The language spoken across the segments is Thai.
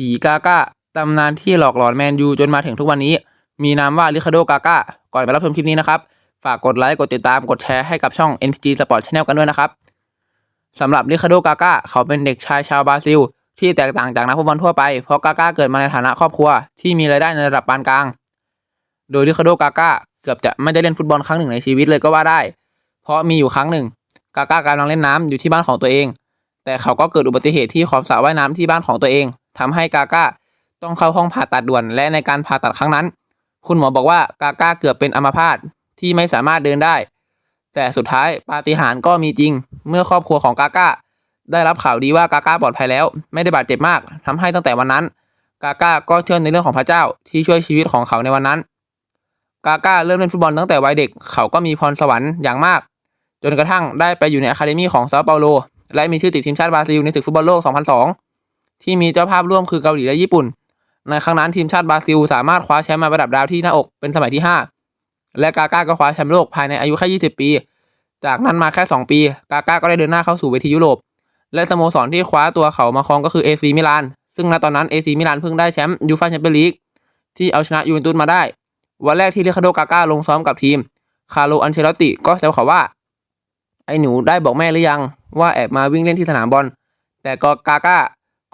ผีกาก้าตำนานที่หลอกหลอนแมนยูจนมาถึงทุกวันนี้ มีนามว่าลิคาโดกาก้าก่อนไปรับชมคลิปนี้นะครับ ฝากกดไลค์ กดติดตามกดแชร์ให้กับช่อง NPG Sport Channel กันด้วยนะครับสำหรับลิคาโดกาก้าเขาเป็นเด็กชายชาวบราซิล ที่แตกต่างจากนักฟุตบอลทั่วไป เพราะกาก้าเกิดมาในฐานะครอบครัว ที่มีรายได้ในระดับปานกลาง โดยลิคาโดกาก้าเกือบจะไม่ได้เล่นฟุตบอลครั้งหนึ่งในชีวิตเลยก็ว่าได้ เพราะมีอยู่ครั้งหนึ่งกาก้ากำลังเล่นน้ำอยู่ที่บ้านของตัวเอง แต่เขาก็เกิดอุบัติเหตุที่ขอบสระว่ายน้ำที่บ้านของตัวเอง ทำให้กาก้าต้องเข้าห้องผ่าตัดด่วน และในการผ่าตัดครั้งนั้น คุณหมอบอกว่ากาก้าเกือบเป็นอัมพาตที่ไม่สามารถเดินได้ แต่สุดท้ายปาฏิหาริย์ก็มีจริง เมื่อครอบครัวของกาก้าได้รับข่าวดีว่ากาก้าปลอดภัยแล้ว ไม่ได้บาดเจ็บมากทำให้ตั้งแต่วันนั้น กาก้าก็เชื่อในเรื่องของพระเจ้าที่ช่วยชีวิตของเขาในวันนั้น กาก้าเริ่มเล่นฟุตบอลตั้งแต่วัยเด็ก เขาก็มีพรสวรรค์อย่างมาก จนกระทั่งได้ไปอยู่ในอะคาเดมี่ของซาเปาโล และมีชื่อติดทีมชาติบราซิลในศึกฟุตบอลโลก 2002 ที่มีเจ้าภาพร่วมคือเกาหลีและญี่ปุ่น ในครั้งนั้นทีมชาติบราซิล สามารถคว้าแชมป์มาประดับดาวที่หน้าอกเป็นสมัยที่ 5 และกาก้าก็คว้าแชมป์โลกภายในอายุแค่ 20 ปี จากนั้นมาแค่ 2 ปี กาก้าก็ได้เดินหน้าเข้าสู่เวทียุโรป และสโมสรที่คว้าตัวเขามาครองก็คือเอซีมิลาน ซึ่งณตอนนั้นเอซีมิลานเพิ่งได้แชมป์ยูฟ่าแชมเปี้ยนลีกที่เอาชนะยูเวนตุสมาได้ วันแรกที่เรคาโดกาก้าลงซ้อมกับทีม คาร์โลอันเชลอตติก็แซวเขาว่า ไอ้หนูได้บอกแม่หรือยัง ว่าแอบมาวิ่งเล่นที่สนามบอล แต่ก็กาก้า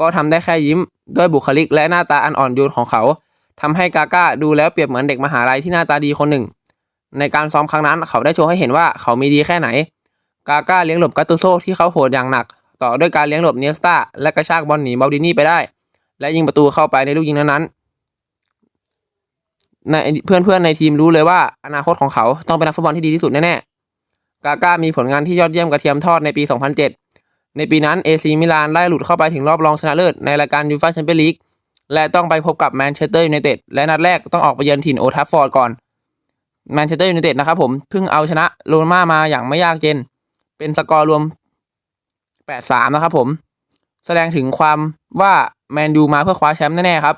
ก็ทำได้แค่ยิ้มด้วยบุคลิกและหน้าตาอันอ่อนโยนของเขาทำให้กาก้าดูแล้วเปรียบเหมือนเด็กมหาลัยที่หน้าตาดีคนหนึ่ง ในการซ้อมครั้งนั้นเขาได้โชว์ให้เห็นว่าเขามีดีแค่ไหน กาก้าเลี้ยงหลบกาตูโซที่เขาโหดอย่างหนัก ต่อด้วยการเลี้ยงหลบเนียสตาและกระชากบอลหนีเบลดินี่ไปได้ และยิงประตูเข้าไปในลูกยิงนั้นๆในเพื่อนๆในทีมรู้เลยว่าอนาคตของเขาต้องเป็นนักฟุตบอลที่ดีที่สุดแน่ๆกาก้ามีผลงานที่ยอดเยี่ยมกระเทียมทอดในปี 2007 ในปีนั้นเอซีมิลานได้หลุดเข้าไปถึงรอบรองชนะเลิศในรายการยูฟ่าแชมเปี้ยนลีกและต้องไปพบกับแมนเชสเตอร์ยูไนเต็ดและนัดแรกต้องออกไปเยือนถิ่นโอทัฟฟอร์ดก่อนแมนเชสเตอร์ยูไนเต็ดนะครับผมเพิ่งเอาชนะโรม่ามาอย่างไม่ยากเย็น เป็นสกอร์รวม 8-3 นะครับผม แสดงถึงความว่าแมนยูมาเพื่อคว้าแชมป์แน่ๆครับ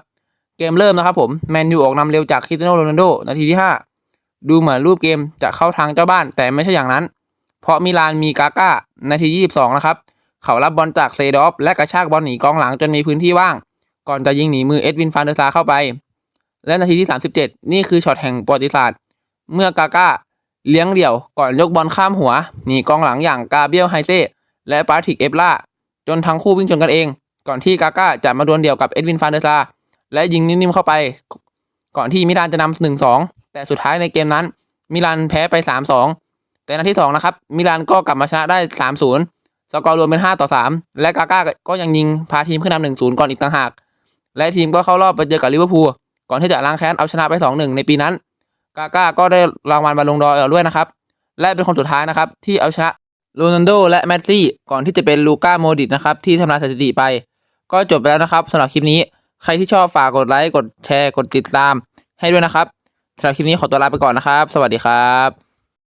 เกมเริ่มนะครับผมแมนยูออกนำเร็วจากคริสเตียโนโรนัลโดนาทีที่ 5 ดูเหมือนรูปเกมจะเข้าทางเจ้าบ้านแต่ไม่ใช่อย่างนั้น เพราะมิลานมีกาก้านาที 22 นะครับ เขารับบอลจากเซดอฟและกระชากบอลหนีกองหลังจนมีพื้นที่ว่าง ก่อนจะยิงหนีมือเอ็ดวินฟานเดอร์ซาเข้าไป และนาทีที่ 37 นี่คือช็อตแห่งประวัติศาสตร์ เมื่อกาก้าเลี้ยงเดี่ยวก่อนยกบอลข้ามหัว หนีกองหลังอย่างกาเบียลไฮเซ่และปาทิกเอฟล่าจนทั้งคู่วิ่งชนกันเอง ก่อนที่กาก้าจะมาดวลเดี่ยวกับเอ็ดวินฟานเดอร์ซาและยิงนิ่มๆเข้าไป ก่อนที่มิลานจะนำหนึ่งสองแต่สุดท้ายในเกมนั้นมิลานแพ้ไปสามสองแต่นาทีสองนะครับ มิลานก็กลับมาชนะได้สามศูนย์ สกอร์รวมเป็นห้าต่อสามและกาก้าก็ยังยิงพาทีมขึ้นนำหนึ่งศูนย์ก่อนอีกต่างหาก และทีมก็เข้ารอบไปเจอกับลิเวอร์พูลก่อนที่จะล้างแค้นเอาชนะไปสองหนึ่งในปีนั้น กาก้าก็ได้รางวัลบอลลงดอร์ด้วยนะครับ และเป็นคนสุดท้ายนะครับ ที่เอาชนะโรนัลโดและแมสซี่ก่อนที่จะเป็นลูก้าโมดิตนะครับที่ทำลายสถิติไป ก็จบไปแล้วนะครับสำหรับคลิปนี้ใครที่ชอบฝากกดไลค์กดแชร์กดติดตามให้ด้วยนะครับสำหรับคลิปนี้ขอตัวลาไปก่อนนะครับ สวัสดีครับ